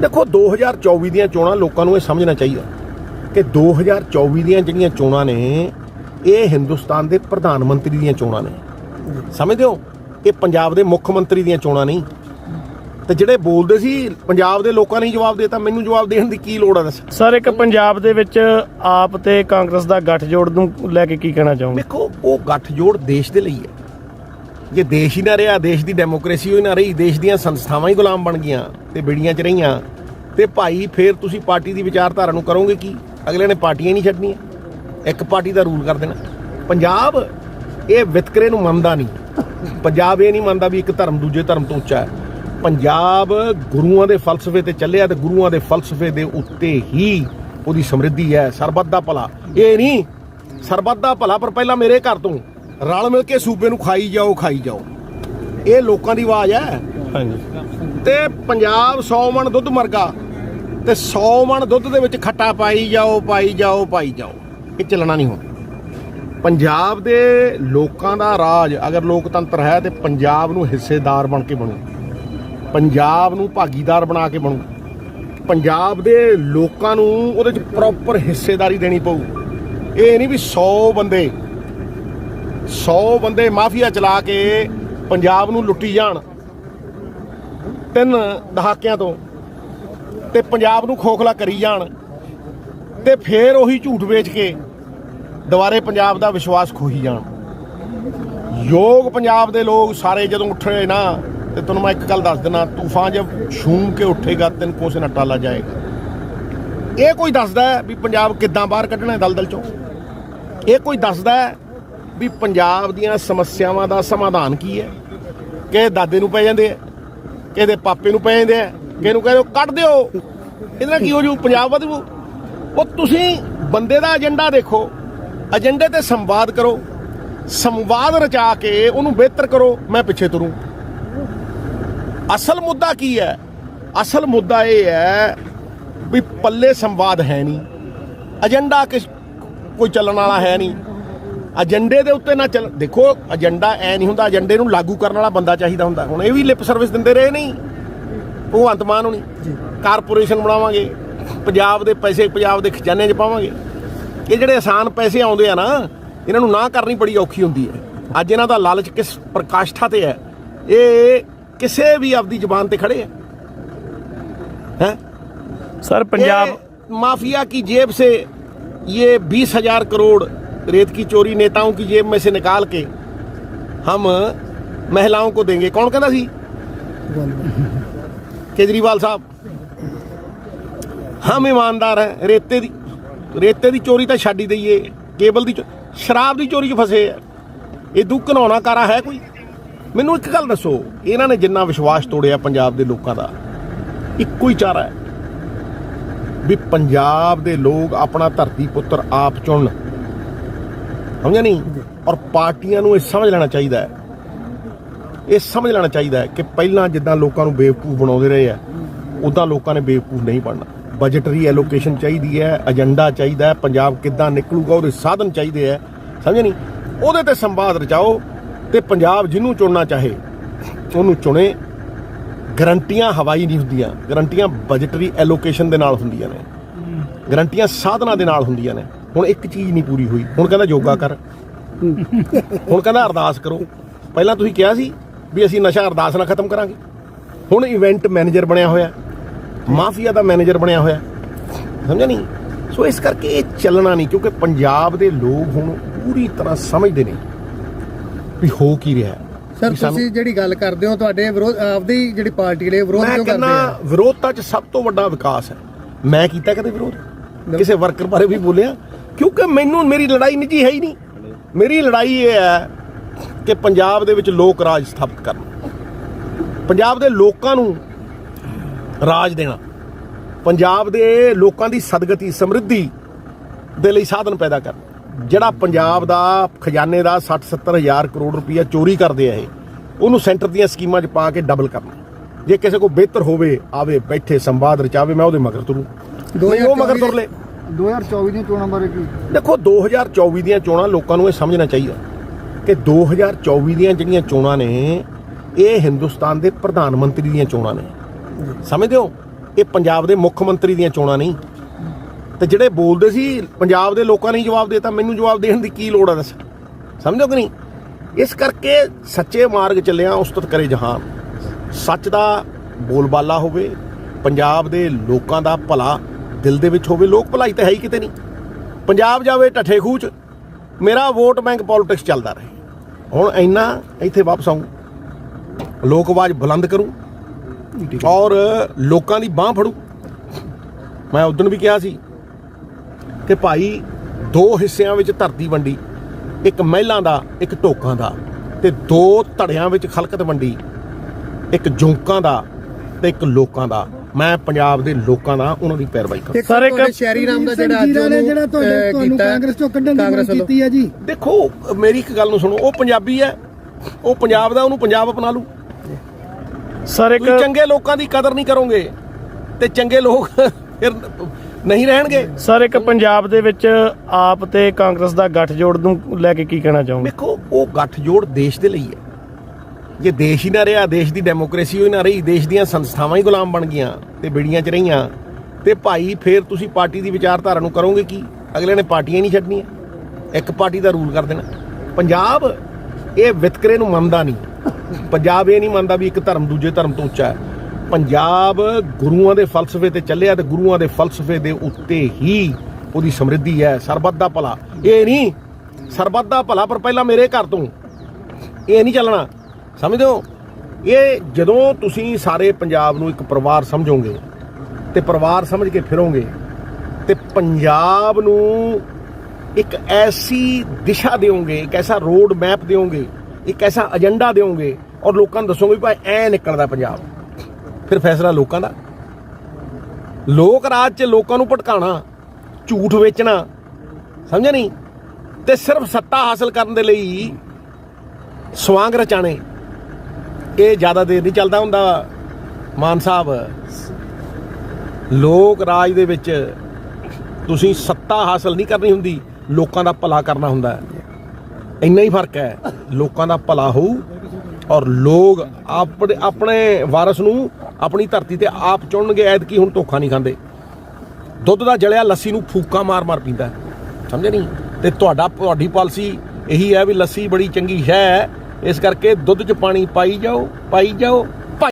ਦੇਖੋ 2024 ਦੀਆਂ ਚੋਣਾਂ ਲੋਕਾਂ ਨੂੰ ਇਹ ਸਮਝਣਾ ਚਾਹੀਦਾ ਕਿ 2024 ਦੀਆਂ ਜਿਹੜੀਆਂ ਚੋਣਾਂ ਨੇ ਇਹ ਹਿੰਦੁਸਤਾਨ ਦੇ ਪ੍ਰਧਾਨ ਮੰਤਰੀ ਦੀਆਂ ਚੋਣਾਂ ਨੇ। ਸਮਝਦੇ ਹੋ? ਇਹ ਪੰਜਾਬ ਦੇ ਮੁੱਖ ਮੰਤਰੀ ਦੀਆਂ ਚੋਣਾਂ ਨਹੀਂ। ਤੇ ਜਿਹੜੇ ਬੋਲਦੇ ਸੀ ਪੰਜਾਬ ਦੇ ਲੋਕਾਂ ਨੇ ਜਵਾਬ ਦੇਤਾ ਮੈਨੂੰ ਜਵਾਬ ਦੇਣ ਦੀ ਕੀ ਲੋੜ ਆ ਦੱਸ? ਸਰ ਇੱਕ ਪੰਜਾਬ ਦੇ ਵਿੱਚ ਆਪ ਤੇ ਕਾਂਗਰਸ ਦਾ ਗੱਠਜੋੜ ਨੂੰ ਲੈ ਕੇ ਕੀ ਕਹਿਣਾ ਚਾਹੋਗੇ? ਵੇਖੋ ਉਹ ਗੱਠਜੋੜ ਦੇਸ਼ ਦੇ ਲਈ ਹੈ। ਜੇ ਦੇਸ਼ ਹੀ ਨਾ ਰਿਹਾ, ਦੇਸ਼ ਦੀ ਡੈਮੋਕ੍ਰੇਸੀ ਹੋਈ ਨਾ ਰਹੀ, ਦੇਸ਼ ਦੀਆਂ ਸੰਸਥਾਵਾਂ ਹੀ ਗੁਲਾਮ ਬਣ ਗਈਆਂ ਤੇ ਬੇੜੀਆਂ 'ਚ ਰਹੀਆਂ, ਤੇ ਭਾਈ ਫੇਰ ਤੁਸੀਂ ਪਾਰਟੀ ਦੀ ਵਿਚਾਰਧਾਰਾ ਨੂੰ ਕਰੋਗੇ ਕੀ? ਅਗਲੇ ਨੇ ਪਾਰਟੀਆਂ ਨਹੀਂ ਛੱਡਣੀਆਂ। ਇੱਕ ਪਾਰਟੀ ਦਾ ਰੂਲ ਕਰ ਦੇਣਾ। ਪੰਜਾਬ ਇਹ ਵਿਤਕਰੇ ਨੂੰ ਮੰਨਦਾ ਨਹੀਂ। ਪੰਜਾਬ ਇਹ ਨਹੀਂ ਮੰਨਦਾ ਵੀ ਇੱਕ ਧਰਮ ਦੂਜੇ ਧਰਮ ਤੋਂ ਉੱਚਾ ਹੈ। ਪੰਜਾਬ ਗੁਰੂਆਂ ਦੇ ਫਲਸਫੇ ਤੇ ਚੱਲਿਆ ਤੇ ਗੁਰੂਆਂ ਦੇ ਫਲਸਫੇ ਦੇ ਉੱਤੇ ਹੀ ਉਹਦੀ ਸਮਰਿੱਧੀ ਹੈ। ਸਰਬੱਤ ਦਾ ਭਲਾ। ਇਹ ਨਹੀਂ। ਸਰਬੱਤ ਦਾ ਭਲਾ ਪਰ ਪਹਿਲਾਂ ਮੇਰੇ ਘਰ ਤੋਂ। ਰਲ ਮਿਲ ਕੇ ਸੂਬੇ ਨੂੰ ਖਾਈ ਜਾਓ ਖਾਈ ਜਾਓ। ਇਹ ਲੋਕਾਂ ਦੀ ਆਵਾਜ਼ ਹੈ। ਹਾਂਜੀ। ਤੇ ਪੰਜਾਬ 100 ਮਣ ਦੁੱਧ ਮਰਗਾ ਤੇ 100 ਮਣ ਦੁੱਧ ਦੇ ਵਿੱਚ ਖੱਟਾ ਪਾਈ ਜਾਓ ਪਾਈ ਜਾਓ ਪਾਈ ਜਾਓ। ਇਹ ਚੱਲਣਾ ਨਹੀਂ ਹੁਣ। ਪੰਜਾਬ ਦੇ ਲੋਕਾਂ ਦਾ ਰਾਜ ਅਗਰ ਲੋਕਤੰਤਰ ਹੈ ਤੇ ਪੰਜਾਬ ਨੂੰ ਹਿੱਸੇਦਾਰ ਬਣ ਕੇ ਬਣੂ। ਪੰਜਾਬ ਨੂੰ ਭਾਗੀਦਾਰ ਬਣਾ ਕੇ ਬਣੂ। ਪੰਜਾਬ ਦੇ ਲੋਕਾਂ ਨੂੰ ਉਹਦੇ ਚ ਪ੍ਰੋਪਰ ਹਿੱਸੇਦਾਰੀ ਦੇਣੀ ਪਊ। ਇਹ ਨਹੀਂ ਵੀ 100 ਬੰਦੇ 100 ਬੰਦੇ ਮਾਫੀਆ ਚਲਾ ਕੇ ਪੰਜਾਬ ਨੂੰ ਲੁੱਟੀ ਜਾਣ। ਤਿੰਨ ਦਹਾਕਿਆਂ ਤੋਂ। ਤੇ ਪੰਜਾਬ ਨੂੰ ਖੋਖਲਾ ਕਰੀ ਜਾਣ। ਤੇ ਫੇਰ ਉਹੀ ਝੂਠ ਵੇਚ ਕੇ ਦੁਬਾਰੇ ਪੰਜਾਬ ਦਾ ਵਿਸ਼ਵਾਸ ਖੋਹੀ ਜਾਣ। ਯੋਗ ਪੰਜਾਬ ਦੇ ਲੋਕ ਸਾਰੇ ਜਦੋਂ ਉੱਠੇ ਨਾ, ਤੇ ਤੁਹਾਨੂੰ ਮੈਂ ਇੱਕ ਗੱਲ ਦੱਸ ਦਿੰਦਾ, ਤੂਫਾਨ ਜਬ ਛੂਮ ਕੇ ਉੱਠੇਗਾ, ਤਿੰਨ ਕੋਸੇ ਨਾ ਟਾਲਾ ਜਾਏਗਾ। ਇਹ ਕੋਈ ਦੱਸਦਾ ਵੀ ਪੰਜਾਬ ਕਿੱਦਾਂ ਬਾਹਰ ਕੱਢਣਾ ਦਲਦਲ ਚੋਂ? ਇਹ ਕੋਈ ਦੱਸਦਾ ਵੀ ਪੰਜਾਬ ਦੀਆਂ ਸਮੱਸਿਆਵਾਂ ਦਾ ਸਮਾਧਾਨ ਕੀ ਹੈ? ਕਿ ਦਾਦੇ ਨੂੰ ਪੈ ਜਾਂਦੇ ਆ ਕਿਹਦੇ ਪਾਪੇ ਨੂੰ ਪੈ ਜਾਂਦੇ ਆ ਕਿਹਨੂੰ ਕਹਿੰਦੇ ਕੱਢ ਦਿਓ। ਇਹਦੇ ਨਾਲ ਕੀ ਹੋ ਜੂ? ਪੰਜਾਬ ਵਧੂ ਉਹ ਤੁਸੀਂ ਬੰਦੇ ਦਾ ਏਜੰਡਾ ਦੇਖੋ, ਏਜੰਡੇ ਤੇ ਸੰਵਾਦ ਕਰੋ, ਸੰਵਾਦ ਰਚਾ ਕੇ ਉਹਨੂੰ ਬਿਹਤਰ ਕਰੋ, ਮੈਂ ਪਿੱਛੇ ਤੁਰੂ। ਅਸਲ ਮੁੱਦਾ ਕੀ ਹੈ? ਅਸਲ ਮੁੱਦਾ ਇਹ ਹੈ ਵੀ ਪੱਲੇ ਸੰਵਾਦ ਹੈ ਨਹੀਂ। ਏਜੰਡਾ ਕਿਸ ਕੋਈ ਚੱਲਣ ਵਾਲਾ ਹੈ ਨਹੀਂ। ਏਜੰਡੇ ਦੇ ਉੱਤੇ ਨਾ ਚੱਲ ਦੇਖੋ ਏਜੰਡਾ ਐ ਨਹੀਂ ਹੁੰਦਾ ਏਜੰਡੇ ਨੂੰ ਲਾਗੂ ਕਰਨ ਵਾਲਾ ਬੰਦਾ ਚਾਹੀਦਾ ਹੁੰਦਾ ਹੁਣ ਇਹ ਵੀ ਲਿਪ ਸਰਵਿਸ ਦਿੰਦੇ ਰਹੇ ਨਹੀਂ ਭਗਵੰਤ ਮਾਨ ਹੋਣੀ ਕਾਰਪੋਰੇਸ਼ਨ ਬਣਾਵਾਂਗੇ ਪੰਜਾਬ ਦੇ ਪੈਸੇ ਪੰਜਾਬ ਦੇ ਖਜ਼ਾਨੇ 'ਚ ਪਾਵਾਂਗੇ ਇਹ ਜਿਹੜੇ ਆਸਾਨ ਪੈਸੇ ਆਉਂਦੇ ਆ ਨਾ ਇਹਨਾਂ ਨੂੰ ਨਾ ਕਰਨੀ ਬੜੀ ਔਖੀ ਹੁੰਦੀ ਹੈ ਅੱਜ ਇਹਨਾਂ ਦਾ ਲਾਲਚ ਕਿਸ ਪ੍ਰਕਾਸ਼ਠਾ ਤੇ ਹੈ ਇਹ ਕਿਸੇ ਵੀ ਆਪਦੀ ਜ਼ੁਬਾਨ ਤੇ ਖੜੇ ਹੈ ਹੈ ਸਰ ਪੰਜਾਬ ये माफिया की जेब से ये बीस हजार करोड़ रेत की चोरी नेताओं की जेब में से निकाल के हम महिलाओं को देंगे कौन कहता सी केजरीवाल साहब हम ईमानदार हैं रेते ਦੀ ਰੇਤੇ ਦੀ ਚੋਰੀ ਤਾਂ ਛੱਡ ਹੀ ਦਈਏ ਕੇਬਲ ਦੀ ਚੋ- ਸ਼ਰਾਬ ਦੀ ਚੋਰੀ 'ਚ ਫਸੇ ਆ ਇਹ ਦੂ ਘਨਾਉਣਾ ਕਾਰਾ ਹੈ ਕੋਈ ਮੈਨੂੰ ਇੱਕ ਗੱਲ ਦੱਸੋ ਇਹਨਾਂ ਨੇ ਜਿੰਨਾ ਵਿਸ਼ਵਾਸ ਤੋੜਿਆ ਪੰਜਾਬ ਦੇ ਲੋਕਾਂ ਦਾ ਇੱਕੋ ਹੀ ਚਾਰਾ ਹੈ ਵੀ ਪੰਜਾਬ ਦੇ ਲੋਕ ਆਪਣਾ ਧਰਤੀ ਪੁੱਤਰ ਆਪ ਚੁਣਨ ਸਮਝਿਆ ਨਹੀਂ? ਔਰ ਪਾਰਟੀਆਂ ਨੂੰ ਇਹ ਸਮਝ ਲੈਣਾ ਚਾਹੀਦਾ ਹੈ। ਇਹ ਸਮਝ ਲੈਣਾ ਚਾਹੀਦਾ ਹੈ ਕਿ ਪਹਿਲਾਂ ਜਿੱਦਾਂ ਲੋਕਾਂ ਨੂੰ ਬੇਵਕੂਫ ਬਣਾਉਂਦੇ ਰਹੇ ਆ ਉਦਾਂ ਲੋਕਾਂ ਨੇ ਬੇਵਕੂਫ ਨਹੀਂ ਬਣਨਾ। ਬਜਟਰੀ ਐਲੋਕੇਸ਼ਨ ਚਾਹੀਦੀ ਹੈ ਏਜੰਡਾ ਚਾਹੀਦਾ ਹੈ, ਪੰਜਾਬ ਕਿੱਦਾਂ ਨਿਕਲੂਗਾ, ਉਹਦੇ ਸਾਧਨ ਚਾਹੀਦੇ ਹੈ ਸਮਝ ਨਹੀਂ? ਉਹਦੇ ਤੇ ਸੰਵਾਦ ਰਚਾਓ ਤੇ ਪੰਜਾਬ ਜਿਹਨੂੰ ਚੁਣਨਾ ਚਾਹੇ, ਉਹਨੂੰ ਚੁਣੇ। ਗਰੰਟੀਆਂ ਹਵਾਈ ਨਹੀਂ ਹੁੰਦੀਆਂ, ਗਰੰਟੀਆਂ ਬਜਟਰੀ ਐਲੋਕੇਸ਼ਨ ਦੇ ਨਾਲ ਹੁੰਦੀਆਂ ਨੇ। ਗਰੰਟੀਆਂ ਸਾਧਨਾਂ ਦੇ ਨਾਲ ਹੁੰਦੀਆਂ ਨੇ। ਹੁਣ ਇੱਕ ਚੀਜ਼ ਨਹੀਂ ਪੂਰੀ ਹੋਈ। ਹੁਣ ਕਹਿੰਦਾ ਯੋਗਾ ਕਰ। ਹੁਣ ਕਹਿੰਦਾ ਅਰਦਾਸ ਕਰੋ। ਪਹਿਲਾਂ ਤੁਸੀਂ ਕਿਹਾ ਸੀ ਵੀ ਅਸੀਂ ਨਸ਼ਾ ਅਰਦਾਸ ਨਾਲ ਖਤਮ ਕਰਾਂਗੇ। ਹੁਣ ਇਵੈਂਟ ਮੈਨੇਜਰ ਬਣਿਆ ਹੋਇਆ। ਮਾਫੀਆ ਦਾ ਮੈਨੇਜਰ ਬਣਿਆ ਹੋਇਆ। ਸਮਝਿਆ ਨਹੀਂ? ਸੋ ਇਸ ਕਰਕੇ ਇਹ ਚੱਲਣਾ ਨਹੀਂ ਕਿਉਂਕਿ ਪੰਜਾਬ ਦੇ ਲੋਕ ਹੁਣ ਪੂਰੀ ਤਰ੍ਹਾਂ ਸਮਝਦੇ ਨੇ ਵੀ ਹੋ ਕੀ ਰਿਹਾ ਹੈ। ਸਰ ਤੁਸੀਂ ਜਿਹੜੀ ਗੱਲ ਕਰਦੇ ਹੋ ਤੁਹਾਡੇ ਵਿਰੋਧ ਆਪਦੀ ਜਿਹੜੀ ਪਾਰਟੀ ਦੇ ਵਿਰੋਧ ਕਿਉਂ ਕਰਦੇ ਕਹਿੰਦਾ ਆ? ਵਿਰੋਧਤਾ 'ਚ ਸਭ ਤੋਂ ਵੱਡਾ ਵਿਕਾਸ ਹੈ। ਮੈਂ ਕੀਤਾ ਕਦੇ ਵਿਰੋਧ? ਕਿਸੇ ਵਰਕਰ ਬਾਰੇ ਵੀ ਬੋਲਿਆ? ਕਿਉਂਕਿ ਮੈਨੂੰ ਮੇਰੀ ਲੜਾਈ ਨਿੱਜੀ ਹੈ ਹੀ ਨਹੀਂ। ਮੇਰੀ ਲੜਾਈ ਇਹ ਹੈ ਕਿ ਪੰਜਾਬ ਦੇ ਵਿੱਚ ਲੋਕ ਰਾਜ ਸਥਾਪਿਤ ਕਰਨਾ। ਪੰਜਾਬ ਦੇ ਲੋਕਾਂ ਨੂੰ ਰਾਜ ਦੇਣਾ। ਪੰਜਾਬ ਦੇ ਲੋਕਾਂ ਦੀ ਸਦਗਤੀ ਸਮਰਿੱਧੀ ਦੇ ਲਈ ਸਾਧਨ ਪੈਦਾ ਕਰਨਾ। ਜਿਹੜਾ ਪੰਜਾਬ ਦਾ ਖਜ਼ਾਨੇ ਦਾ 60 70 ਹਜ਼ਾਰ ਕਰੋੜ ਰੁਪਈਆ ਚੋਰੀ ਕਰਦੇ ਆ ਇਹ ਉਹਨੂੰ ਸੈਂਟਰ ਦੀਆਂ ਸਕੀਮਾਂ 'ਚ ਪਾ ਕੇ ਡਬਲ ਕਰਨਾ। ਜੇ ਕਿਸੇ ਕੋ ਬਿਹਤਰ ਹੋਵੇ ਆਵੇ ਬੈਠੇ ਸੰਵਾਦ ਰਚਾਵੇ ਮੈਂ ਉਹਦੇ ਮਗਰ ਤੁਰੂ। ਨਹੀਂ ਉਹ ਮਗਰ ਤੁਰ ਲੈ। 2024 ਦੀਆਂ ਚੋਣਾਂ ਬਾਰੇ ਕੀ? ਦੇਖੋ 2024 ਦੀਆਂ ਚੋਣਾਂ ਲੋਕਾਂ ਨੂੰ ਇਹ ਸਮਝਣਾ ਚਾਹੀਦਾ ਕਿ 2024 ਦੀਆਂ ਜਿਹੜੀਆਂ ਚੋਣਾਂ ਨੇ, ਇਹ ਹਿੰਦੁਸਤਾਨ ਦੇ ਪ੍ਰਧਾਨ ਮੰਤਰੀ ਦੀਆਂ ਚੋਣਾਂ ਨੇ। ਸਮਝਦੇ ਹੋ? ਇਹ ਪੰਜਾਬ ਦੇ ਮੁੱਖ ਮੰਤਰੀ ਦੀਆਂ ਚੋਣਾਂ ਨਹੀਂ। ਤੇ ਜਿਹੜੇ ਬੋਲਦੇ ਸੀ, ਪੰਜਾਬ ਦੇ ਲੋਕਾਂ ਨੇ ਹੀ ਜਵਾਬ ਦੇਤਾ, ਮੈਨੂੰ ਜਵਾਬ ਦੇਣ ਦੀ ਕੀ ਲੋੜ ਹੈ ਦੱਸ? ਸਮਝੋ ਕਿ ਨਹੀਂ? ਇਸ ਕਰਕੇ ਸੱਚੇ ਮਾਰਗ ਚੱਲਿਆ ਉਸਤਤ ਕਰੇ ਜਹਾਨ। ਸੱਚ ਦਾ ਬੋਲਬਾਲਾ ਹੋਵੇ, ਪੰਜਾਬ ਦੇ ਲੋਕਾਂ ਦਾ ਭਲਾ ਦਿਲ ਦੇ ਵਿੱਚ ਹੋਵੇ, ਲੋਕ ਭਲਾਈ ਤਾਂ ਹੈ ਹੀ ਕਿਤੇ ਨਹੀਂ। ਪੰਜਾਬ ਜਾਵੇ ਠੱਠੇ ਖੂਚ ਮੇਰਾ ਵੋਟ ਬੈਂਕ ਪੋਲਿਟਿਕਸ ਚੱਲਦਾ ਰਹੇ। ਹੁਣ ਇੰਨਾ ਇੱਥੇ ਵਾਪਸ ਆਉਂ ਲੋਕ ਆਵਾਜ਼ ਬੁਲੰਦ ਕਰੂੰ ਔਰ ਲੋਕਾਂ ਦੀ ਬਾਹ ਫੜੂ। ਮੈਂ ਉਦੋਂ ਵੀ ਕਿਹਾ ਸੀ ਕਿ ਭਾਈ, ਦੋ ਹਿੱਸਿਆਂ ਵਿੱਚ ਧਰਤੀ ਵੰਡੀ, ਇੱਕ ਮਹਿਲਾਂ ਦਾ, ਇੱਕ ਢੋਕਾਂ ਦਾ ਤੇ ਦੋ ਧੜਿਆਂ ਵਿੱਚ ਖਲਕਤ ਵੰਡੀ, ਇੱਕ ਜੌਂਕਾਂ ਦਾ ਤੇ ਇੱਕ ਲੋਕਾਂ ਦਾ। ਮੈਂ ਪੰਜਾਬ ਦੇ ਲੋਕਾਂ ਦਾ ਉਹਨਾਂ ਦੀ ਪੈਰਵਾਈ ਕਰ ਸਰ, ਇੱਕ- ਸ਼ਹਿਰੀ ਨਾਮ ਦਾ ਜਿਹੜਾ ਅੱਜ ਨੇ ਉਹਨੂੰ, ਜਿਹੜਾ ਤੁਹਾਨੂੰ ਹੈ, ਕਾਂਗਰਸ ਚੋਂ ਕੱਢਣ ਦੀ ਮੰਗ। ਕੀਤੀ ਹੈ ਜੀ। ਦੇਖੋ ਮੇਰੀ ਇੱਕ ਗੱਲ ਨੂੰ ਸੁਣੋ ਉਹ ਪੰਜਾਬੀ ਹੈ ਉਹ ਪੰਜਾਬ ਦਾ ਉਹਨੂੰ ਪੰਜਾਬ ਅਪਣਾ ਲੂ ਸਰ ਇੱਕ ਚੰਗੇ ਲੋਕਾਂ ਦੀ ਕਦਰ ਨਹੀਂ ਕਰੋਗੇ ਤੇ ਚੰਗੇ ਲੋਕ ਫਿਰ ਨਹੀਂ ਰਹਿਣਗੇ। ਸਰ ਇੱਕ ਪੰਜਾਬ ਦੇ ਵਿੱਚ ਆਪ ਤੇ ਕਾਂਗਰਸ ਦਾ ਗੱਠਜੋੜ ਨੂੰ ਲੈ ਕੇ ਕੀ ਕਹਿਣਾ ਚਾਹੋਗੇ? ਵੇਖੋ ਉਹ ਗੱਠਜੋੜ ਦੇਸ਼ ਦੇ ਲਈ ਹੈ। ਜੇ ਦੇਸ਼ ਹੀ ਨਾ ਰਿਹਾ, ਦੇਸ਼ ਦੀ ਡੈਮੋਕ੍ਰੇਸੀ ਹੋਈ ਨਾ ਰਹੀ, ਦੇਸ਼ ਦੀਆਂ ਸੰਸਥਾਵਾਂ ਹੀ ਗੁਲਾਮ ਬਣ ਗਈਆਂ ਤੇ ਬਿੜੀਆਂ 'ਚ ਰਹੀਆਂ, ਤੇ ਭਾਈ ਫੇਰ ਤੁਸੀਂ ਪਾਰਟੀ ਦੀ ਵਿਚਾਰਧਾਰਾ ਨੂੰ ਕਰੋਗੇ ਕੀ? ਅਗਲੇ ਨੇ ਪਾਰਟੀਆਂ ਨਹੀਂ ਛੱਡਣੀਆਂ। ਇੱਕ ਪਾਰਟੀ ਦਾ ਰੂਲ ਕਰ ਦੇਣਾ। ਪੰਜਾਬ ਇਹ ਵਿਤਕਰੇ ਨੂੰ ਮੰਨਦਾ ਨਹੀਂ। ਪੰਜਾਬ ਇਹ ਨਹੀਂ ਮੰਨਦਾ ਵੀ ਇੱਕ ਧਰਮ ਦੂਜੇ ਧਰਮ ਤੋਂ ਉੱਚਾ ਹੈ। ਪੰਜਾਬ ਗੁਰੂਆਂ ਦੇ ਫਲਸਫੇ ਤੇ ਚੱਲਿਆ ਤੇ ਗੁਰੂਆਂ ਦੇ ਫਲਸਫੇ ਦੇ ਉੱਤੇ ਹੀ ਉਹਦੀ ਸਮਰਿੱਧੀ ਹੈ, ਸਰਬੱਤ ਦਾ ਭਲਾ। ਇਹ ਨਹੀਂ, ਸਰਬੱਤ ਦਾ ਭਲਾ ਪਰ ਪਹਿਲਾਂ ਮੇਰੇ ਘਰ ਤੋਂ। ਇਹ ਨਹੀਂ ਚੱਲਣਾ। ਸਮਝਦੇ ਹੋ? ਇਹ ਜਦੋਂ ਤੁਸੀਂ ਸਾਰੇ ਪੰਜਾਬ ਨੂੰ ਇੱਕ ਪਰਿਵਾਰ ਸਮਝੋਗੇ ਤੇ ਪਰਿਵਾਰ ਸਮਝ ਕੇ ਫਿਰੋਗੇ ਤੇ ਪੰਜਾਬ ਨੂੰ ਇੱਕ ਐਸੀ ਦਿਸ਼ਾ ਦਿਓਗੇ, ਇੱਕ ਐਸਾ ਰੋਡ ਮੈਪ ਦਿਓਗੇ, ਇੱਕ ਐਸਾ ਏਜੰਡਾ ਦਿਓਗੇ ਔਰ ਲੋਕਾਂ ਨੂੰ ਦੱਸੋਗੇ ਭਾਈ ਐ ਨਿਕਲਦਾ ਪੰਜਾਬ। ਫਿਰ ਫੈਸਲਾ ਲੋਕਾਂ ਦਾ। ਲੋਕ ਰਾਜ 'ਚ ਲੋਕਾਂ ਨੂੰ ਭਟਕਾਣਾ ਝੂਠ ਵੇਚਣਾ, ਸਮਝਿਆ ਨਹੀਂ? ਤੇ ਸਿਰਫ ਸੱਤਾ ਹਾਸਲ ਕਰਨ ਦੇ ਲਈ ਸਵਾਂਗ ਰਚਾਣੇ ਇਹ ਜ਼ਿਆਦਾ ਦੇਰ ਨਹੀਂ ਚੱਲਦਾ ਹੁੰਦਾ ਮਾਨ ਸਾਹਿਬ। ਲੋਕ ਰਾਜ ਦੇ ਵਿੱਚ ਤੁਸੀਂ ਸੱਤਾ ਹਾਸਲ ਨਹੀਂ ਕਰਨੀ ਹੁੰਦੀ, ਲੋਕਾਂ ਦਾ ਭਲਾ ਕਰਨਾ ਹੁੰਦਾ। ਇੰਨਾ ਹੀ ਫ਼ਰਕ ਹੈ, ਲੋਕਾਂ ਦਾ ਭਲਾ ਹੋਊ ਔਰ ਲੋਕ ਆਪਣੇ ਆਪਣੇ ਵਾਰਸ ਨੂੰ ਆਪਣੀ ਧਰਤੀ ਤੇ ਆਪ ਚੁਣਨਗੇ, ਐਤਕੀ ਹੁਣ ਧੋਖਾ ਨਹੀਂ ਖਾਂਦੇ। ਦੁੱਧ ਦਾ ਜਲਿਆ ਲੱਸੀ ਨੂੰ ਫੂਕਾ ਮਾਰ-ਮਾਰ ਪੀਂਦਾ ਹੈ। ਨਹੀਂ? ਤੇ ਤੁਹਾਡਾ, ਤੁਹਾਡੀ ਪਾਲਿਸੀ ਇਹੀ ਹੈ ਵੀ ਲੱਸੀ ਬੜੀ ਚੰਗੀ ਹੈ ਇਸ ਕਰਕੇ ਦੁੱਧ 'ਚ ਪਾਣੀ ਪਾਈ ਜਾਓ ਪਾਈ ਜਾਓ